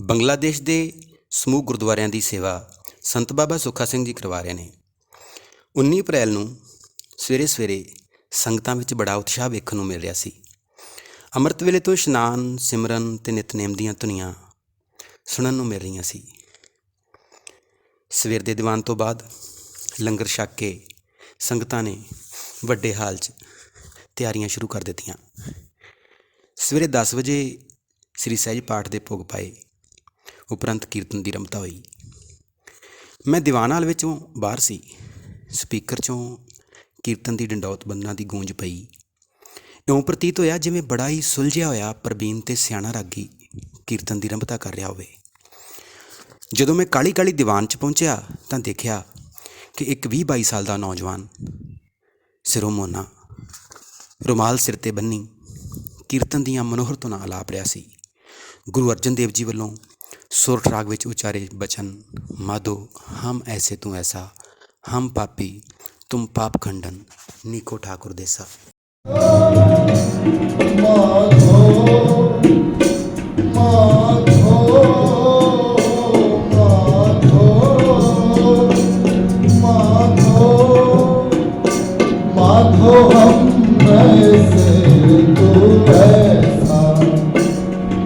ਬੰਗਲਾਦੇਸ਼ ਦੇ ਸਮੂਹ ਗੁਰਦੁਆਰਿਆਂ ਦੀ ਸੇਵਾ ਸੰਤ ਬਾਬਾ ਸੁੱਖਾ ਸਿੰਘ ਜੀ ਕਰਵਾ ਰਹੇ ਨੇ। 19 ਅਪ੍ਰੈਲ ਨੂੰ ਸਵੇਰੇ ਸਵੇਰੇ ਸੰਗਤਾਂ ਵਿੱਚ ਬੜਾ ਉਤਸ਼ਾਹ ਵੇਖਣ ਨੂੰ ਮਿਲ ਰਿਹਾ ਸੀ। ਅੰਮ੍ਰਿਤ ਵੇਲੇ ਤੋਂ ਇਸ਼ਨਾਨ, ਸਿਮਰਨ ਤੇ ਨਿਤਨੇਮ ਦੀਆਂ ਧੁਨੀਆਂ ਸੁਣਨ ਨੂੰ ਮਿਲ ਰਹੀਆਂ ਸੀ। ਸਵੇਰ ਦੇ ਦੀਵਾਨ ਤੋਂ ਬਾਅਦ ਲੰਗਰ ਛਕ ਕੇ ਸੰਗਤਾਂ ਨੇ ਵੱਡੇ ਹਾਲ 'ਚ ਤਿਆਰੀਆਂ ਸ਼ੁਰੂ ਕਰ ਦਿੱਤੀਆਂ। ਸਵੇਰੇ 10 ਵਜੇ ਸ੍ਰੀ ਸਹਿਜ ਪਾਠ ਦੇ ਭੋਗ ਪਾਏ। ਉਪਰੰਤ ਕੀਰਤਨ ਦੀ ਰਮਤਾ ਹੋਈ। ਮੈਂ ਦੀਵਾਨ ਹਾਲ ਵਿੱਚੋਂ ਬਾਹਰ ਸੀ। ਸਪੀਕਰ 'ਚੋਂ ਕੀਰਤਨ ਦੀ ਡੰਡੌਤ ਬੰਦਨਾ ਦੀ ਗੂੰਜ ਪਈ। ਇਉਂ ਪ੍ਰਤੀਤ ਹੋਇਆ ਜਿਵੇਂ ਬੜਾ ਹੀ ਸੁਲਝਿਆ ਹੋਇਆ ਪ੍ਰਬੀਨ ਤੇ ਸਿਆਣਾ ਰਾਗੀ ਕੀਰਤਨ ਦੀ ਰੰਭਤਾ ਕਰ ਰਿਹਾ ਹੋਵੇ। ਜਦੋਂ ਮੈਂ ਕਾਲੀ ਕਾਲੀ ਦੀਵਾਨ 'ਚ ਪਹੁੰਚਿਆ ਤਾਂ ਦੇਖਿਆ ਕਿ ਇੱਕ 20 22 ਸਾਲ ਦਾ ਨੌਜਵਾਨ ਸਿਰੋਂ ਮੋਨਾ, ਰੁਮਾਲ ਸਿਰ ਤੇ ਬੰਨੀ ਕੀਰਤਨ ਦੀਆਂ ਮਨੋਹਰ ਤੋਂ ਧੁਨਾਂ ਆਲਾਪ ਰਿਹਾ ਸੀ। ਗੁਰੂ ਅਰਜਨ ਦੇਵ ਜੀ ਵੱਲੋਂ ਸੁਰ ਰਾਗ ਵਿੱਚ ਉਚਾਰੇ ਬਚਨ, ਮਾਧੋ, ਹਮ ਐਸੇ ਤੂੰ ਐਸਾ, ਹਮ ਪਾਪੀ, ਤੁਮ ਪਾਪ ਖੰਡਨ, ਨੀਕੋ ਠਾਕੁਰ ਦੇਸਾ ਮਾਧੋ ਮਾਧੋ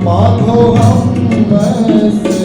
माधो हम bus.